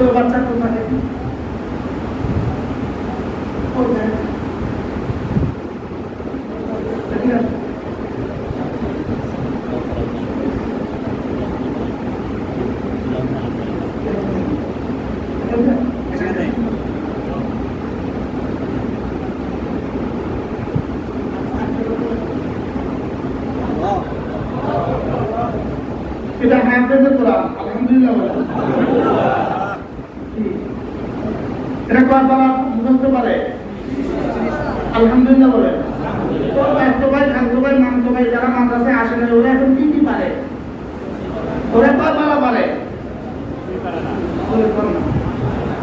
ছোট বাচ্চা কোথায় কোথায় ঠিক আছে এটা হাফেজে কোরআন আলহামদুলিল্লাহ বলে জি। এটা কয় পারা মুখস্থ পারে আলহামদুলিল্লাহ বলে তো ভাই ভাই ভাই, যারা মাদ্রাসায় আসে না, ওরা এখন কি কি পারে? ওরা কয় পারা পারে?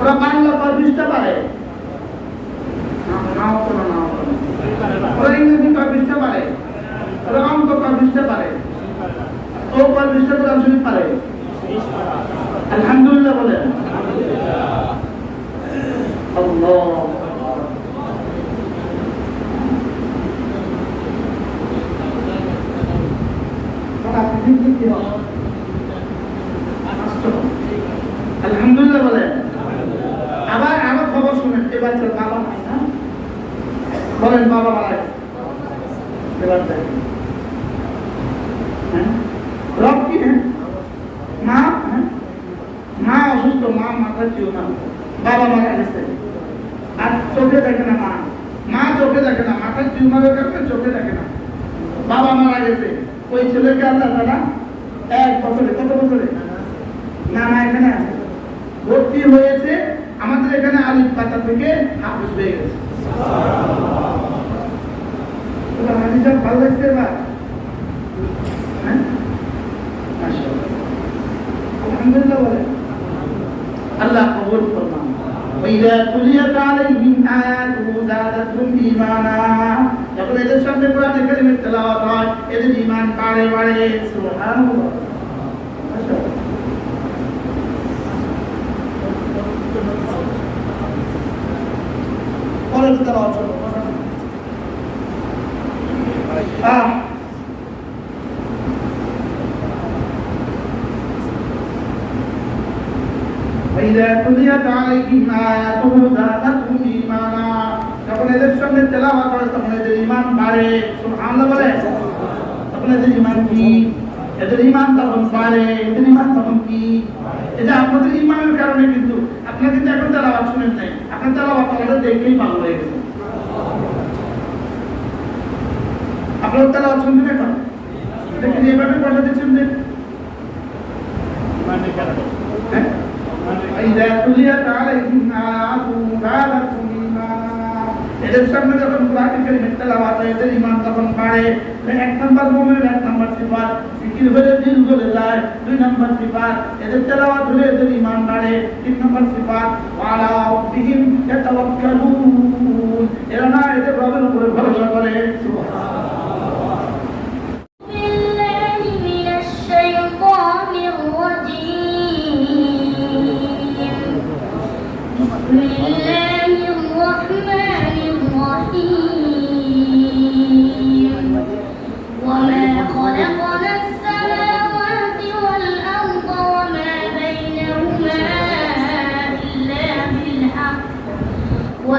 ওরা বাংলা পারে। ওরা ইংরেজি পারে? ওরা অঙ্ক পারে? ও পারে? আলহামদুলিল্লাহ বলেন আল্লাহ না? হ্যাঁ? হ্যাঁ? হ্যাঁ? মা অসুস্থ, মা মাথা চিও না। বাবা মারা গেছে। আর চোখে দেখে না মা। মা চোখে দেখে না মাথার টিউমারের কারণে চোখে দেখে না। বাবা মারা গেছে। ওই ছেলেকে আল্লাহ তারা এক বছরে, কত বছরে? না না এখানে আছে। ভর্তি হয়েছে, আমাদের এখানে আলিফ পাতা থেকে হাফিজ হয়ে গেছে। ভালো হ্যাঁ? আল্লাহ কবুল ফরমান وإذا تليت عليهم آياته زادتهم إيمانا যখন এদের সামনে কোরআন কারীমের তেলাওয়াত হয় এদের ঈমান বাড়ে বাড়ে সুবহানাল্লাহ মাশাআল্লাহ। পরের তেলাওয়াত শোনো وإذا تليت عليهم آياته زادتهم إيمانا যখন এদের সঙ্গে তেলাওয়াত করে তখন এদের ঈমান বাড়ে সুবহানাল্লাহ বলে তখন এদের ঈমান কি এদের ঈমান তখন বাড়ে এদের ঈমান তখন কি এই যে আপনাদের ঈমানের কারণে কিন্তু আপনারা কিন্তু এখন তেলাওয়াত শুনেন নাই আপনার তেলাওয়াত আমাদের দেখলেই ভালো হয়ে গেছে আপনারা তেলাওয়াত শুনছেন এখন দেখেন এভাবে পয়সা দিচ্ছেন যে সামনে যখন কোরআন কারীমের তেলাওয়াত হয় তখন বাড়ে। এক নাম্বার মুমিনের এক নাম্বার সিফাত জিকির হলে দিল গলে যায়, দুই নাম্বার সিফাত এদের তেলাওয়াত হলে এদের ঈমান বাড়ে। তিন নাম্বার সিফাত ওয়ালা রাব্বিহিম ইয়াতাওয়াক্কালুন। এরা না এদের রবের উপরে ভরসা করে। সুবহানাল্লাহ। Yeah. 我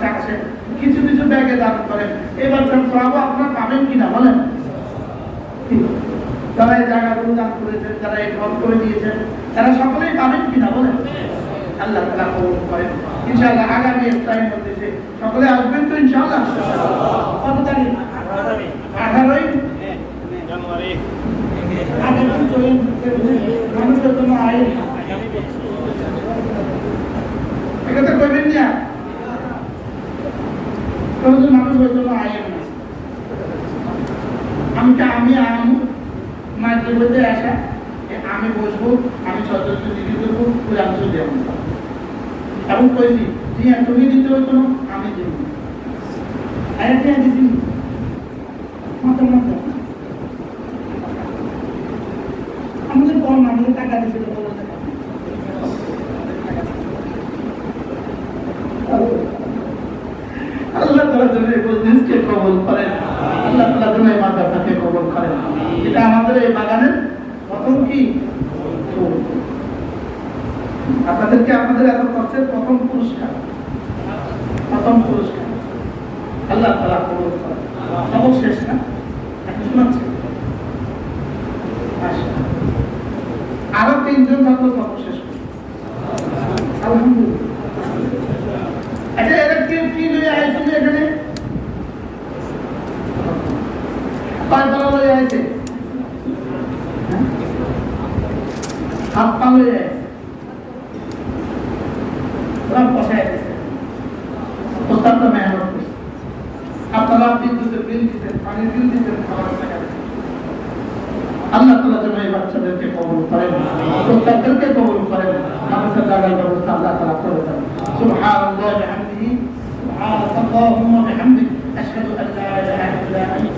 মাসে আসে কিছু কিছু ব্যাগে দান করেন এবার সব আপনারা পাবেন কিনা বলেন? যারা এই জায়গাগুলো দান করেছেন যারা এই ঘর করে দিয়েছেন তারা সকলেই পাবেন কিনা বলেন? আল্লাহ তালা কবুল করেন। ইনশাআল্লাহ আগামী ইফতারের মধ্যে সকলে আসবেন তো ইনশাআল্লাহ? কত তারিখ আঠারোই আগামী চলুন মানুষের জন্য আইন। এটা তো না কোনো মানুষের না। আমি তো আমি আমি মাঝে মধ্যে আসা আমি বসবো, আমি সদস্য দিদি দেবো কোরআন শুধু এবং কইছি জি হ্যাঁ তুমি দিতে হতো আমি দিব আরেকটা দিদি মতো মতো। আমাদের কম আমাদের টাকা দিতে তো বলতে আল্লাহ তালা যেন এই করেন। আল্লাহ তালা মাদ্রাসাকে করেন। এটা আমাদের এই বাগানের প্রথম কি? আপনাদেরকে আপনাদের এত কষ্টের প্রথম পুরস্কার। প্রথম পুরস্কার। আল্লাহ তালা কবল করেন। সবক শেষ না? এখন শোনাচ্ছে আচ্ছা। আরও তিনজন ছাত্র সবক শেষ করছে। আলহামদুলিল্লাহ আচ্ছা এরা কেউ কি লয়ে আইছে যে এখানে কয় তলা লয়ে আইছে হ্যাঁ? হাত পা লয়ে আইছে ওরা বসায় দিছে অত্যন্ত মেহনত করছে আপনারা বিদ্যুতের বিল দিতেন পানির বিল দিতেন খাবার টাকা দিতেন। আল্লাহ তালা যেন এই বাচ্চাদেরকে কবল করেন প্রত্যেকদেরকে কবল করেন মানুষের জায়গার ব্যবস্থা আল্লাহ তালা করে দেন سبحان الله بحمده سبحانك اللهم وبحمدك أشهد أن لا إله إلا أنت